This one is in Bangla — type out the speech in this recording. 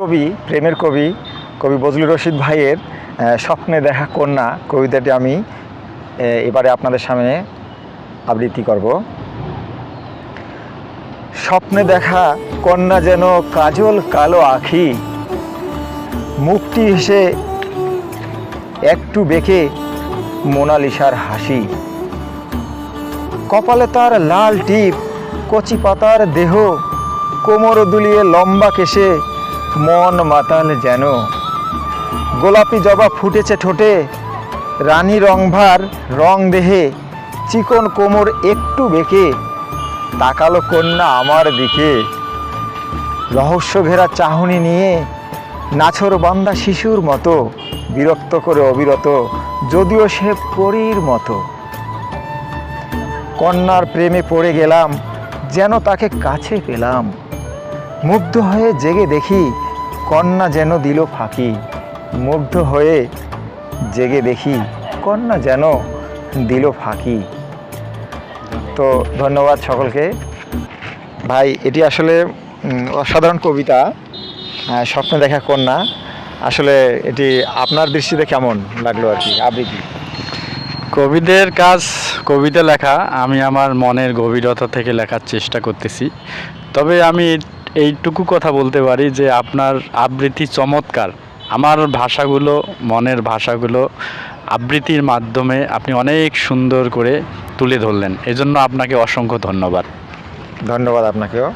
কবি, প্রেমের কবি কবি বজলুর রশিদ ভাইয়ের স্বপ্নে দেখা কন্যা কবিতাটি আমি এবারে আপনাদের সামনে আবৃত্তি করব। স্বপ্নে দেখা কন্যা যেন কাজল কালো আখি মুখটি হেসে একটু বেঁকে মোনালিসার হাসি। কপালে তার লাল টিপ, কচি পাতার দেহ, কোমর দুলিয়ে লম্বা কেশে মন মাতাল যেন। গোলাপি জবা ফুটেছে ঠোঁটে, রানী রংভার রং দেহে, চিকন কোমর একটু বেঁকে, তাকালো কন্যা আমার দিকে। রহস্য ঘেরা চাহনি নিয়ে নাছর বান্দা শিশুর মতো, বিরক্ত করে অবিরত, যদিও সে পরীর মতো। কন্যার প্রেমে পড়ে গেলাম, যেন তাকে কাছে পেলাম। মুগ্ধ হয়ে জেগে দেখি কন্যা যেন দিল ফাঁকি, মুগ্ধ হয়ে জেগে দেখি কন্যা যেন দিল ফাঁকি। তো ধন্যবাদ সকলকে। ভাই, এটি আসলে অসাধারণ কবিতা স্বপ্নে দেখা কন্যা। আসলে এটি আপনার দৃষ্টিতে কেমন লাগল আর কি, আবৃত্তি? কবিদের কাজ, কবিতা লেখা, আমি আমার মনের গভীরতা থেকে লেখার চেষ্টা করতেছি। তবে আমি এইটুকু কথা বলতে পারি যে আপনার আবৃত্তি চমৎকার। আমার ভাষাগুলো, মনের ভাষাগুলো আবৃত্তির মাধ্যমে আপনি অনেক সুন্দর করে তুলে ধরলেন। এজন্য আপনাকে অসংখ্য ধন্যবাদ। ধন্যবাদ আপনাকেও।